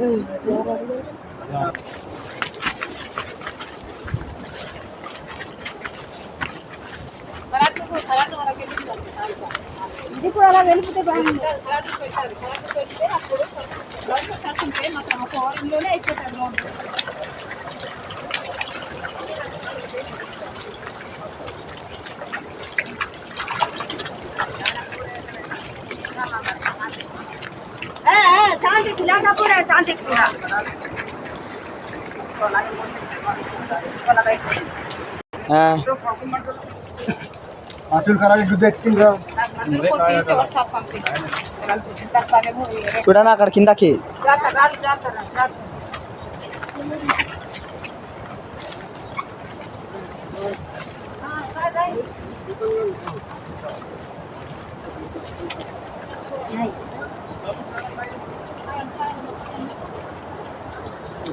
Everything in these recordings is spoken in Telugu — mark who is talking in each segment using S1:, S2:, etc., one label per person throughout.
S1: ఇందు కుంకొంతది మరి ఇది కూడా అలా వెళ్ళిపోతే బాగుంది లేకపోతే శాంతి కూడా
S2: చూడనా అక్కడ కిందకి ఎక్కడ ఎక్కడ గట్ల అక్కడి నుంచి కొద్దిగా వేసి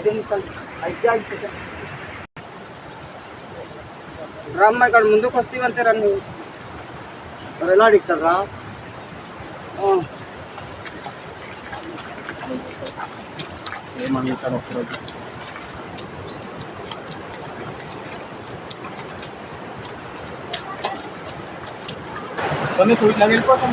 S2: ఐదు నిమిషాలు ఐదు ఐదు సెకండ్ రామ్మ ఇక్కడ ముందుకు వస్తే అంతేరా నువ్వు మరి ఎలా అడుగుతారా
S3: కొన్ని ఇట్లా వెళ్ళిపోతాం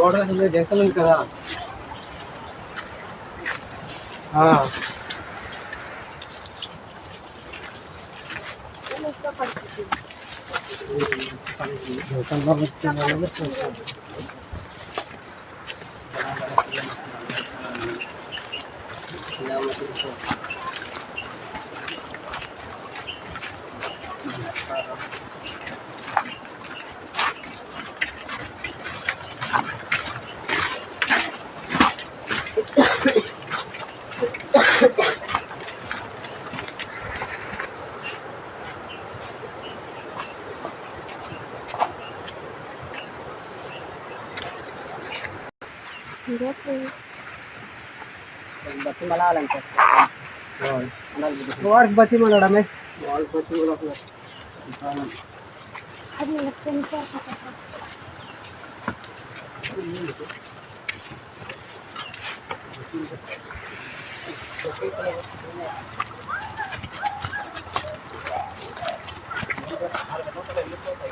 S3: గోడ జంకలు కదా
S2: Thank you. బతిమల వాడికి బతిమల వాళ్ళకి బతిమల అది Gracias.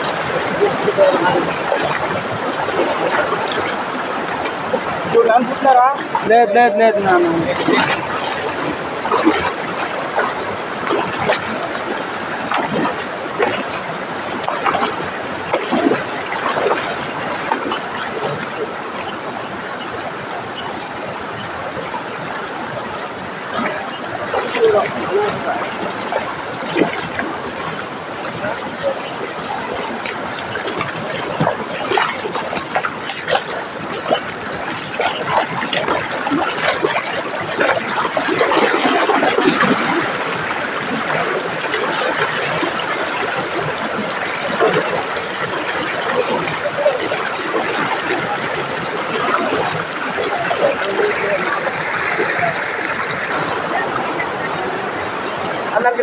S2: जो डांस कितना रहा? लेट लेट लेट ना ना।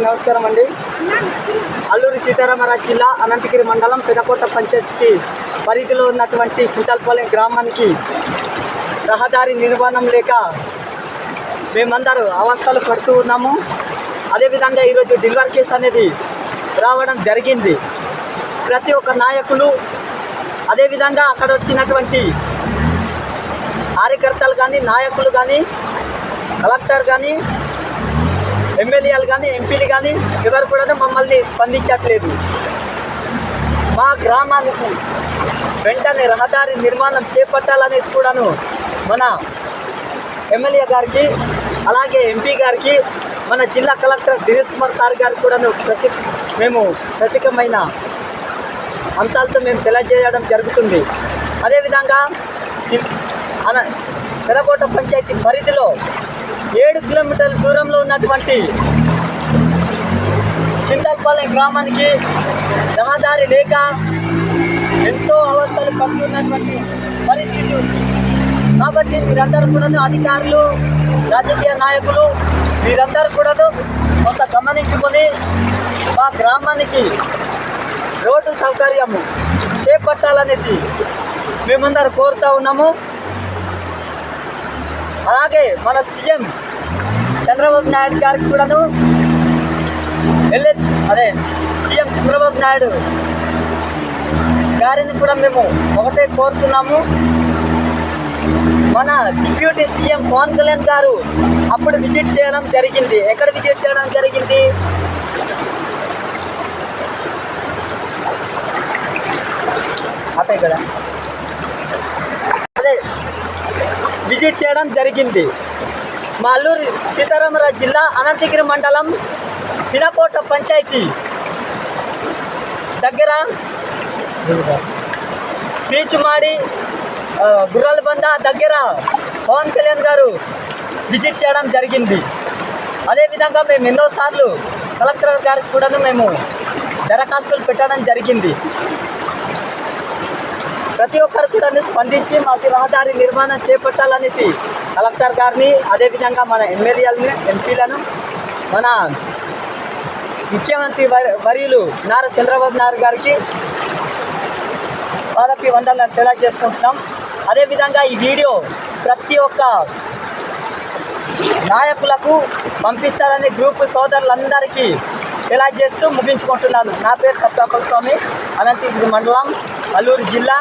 S2: నమస్కారం అండి. అల్లూరి సీతారామరాజు జిల్లా అనంతగిరి మండలం పెదకోట పంచాయతీ పరిధిలో ఉన్నటువంటి సింతాల్పాలెం గ్రామానికి రహదారి నిర్మాణం లేక మేమందరూ అవస్థలు పడుతూ ఉన్నాము. అదేవిధంగా ఈరోజు డిల్వర్ కేసు అనేది రావడం జరిగింది. ప్రతి ఒక్క నాయకులు అదేవిధంగా అక్కడ వచ్చినటువంటి కార్యకర్తలు కానీ నాయకులు కానీ కలెక్టర్ కానీ ఎమ్మెల్యేలు కానీ ఎంపీలు కానీ ఎవరు కూడా మమ్మల్ని స్పందించట్లేదు. మా గ్రామానికి వెంటనే రహదారి నిర్మాణం చేపట్టాలనేసి కూడాను మన ఎమ్మెల్యే గారికి అలాగే ఎంపీ గారికి మన జిల్లా కలెక్టర్ దినేష్ కుమార్ సార్ గారికి కూడాను ప్రత్యేక మేము ప్రత్యేకమైన అంశాలతో మేము తెలియజేయడం జరుగుతుంది. అదేవిధంగా అన పెదకోట పంచాయతీ పరిధిలో ఏడు కిలోమీటర్ల దూరంలో ఉన్నటువంటి చింతల్పాలెం గ్రామానికి రహదారి లేక ఎంతో అవస్థలు పడుతున్నటువంటి పరిస్థితి కాబట్టి మీరందరూ కూడా అధికారులు రాజకీయ నాయకులు మీరందరూ కూడా కొంత గమనించుకొని మా గ్రామానికి రోడ్డు సౌకర్యము చేపట్టాలనేసి మేమందరూ కోరుతా ఉన్నాము. అలాగే మన సీఎం చంద్రబాబు నాయుడు గారికి కూడాను వెళ్ళే అదే సీఎం చంద్రబాబు నాయుడు గారిని కూడా మేము ఒకటే కోరుతున్నాము. మన డిప్యూటీ సీఎం పవన్ కళ్యాణ్ గారు అప్పుడు విజిట్ చేయడం జరిగింది. ఎక్కడ విజిట్ చేయడం జరిగింది? అదే కదా. విజిట్ చేయడం జరిగింది. మా అల్లూరు సీతారామరాజు జిల్లా అనంతగిరి మండలం పినకోట పంచాయతీ దగ్గర పీచుమాడి గుర్రాల బంద దగ్గర పవన్ కళ్యాణ్ గారు విజిట్ చేయడం జరిగింది. అదేవిధంగా మేము ఎన్నోసార్లు కలెక్టర్ గారికి కూడాను మేము దరఖాస్తులు పెట్టడం జరిగింది. ప్రతి ఒక్కరు కూడా స్పందించి మాకు రహదారి నిర్మాణం చేపట్టాలనేసి కలెక్టర్ గారిని అదేవిధంగా మన ఎమ్మెల్యేలని ఎంపీలను మన ముఖ్యమంత్రి వర్యులు నారా చంద్రబాబు నాయుడు గారికి పాదపి వందలను తెలియజేసుకుంటున్నాం. అదేవిధంగా ఈ వీడియో ప్రతి ఒక్క నాయకులకు పంపిస్తారని గ్రూప్ సోదరులందరికీ తెలియజేస్తూ ముగించుకుంటున్నాను. నా పేరు సత్యాపల్ స్వామి అనంతగిరి మండలం అల్లూరు జిల్లా.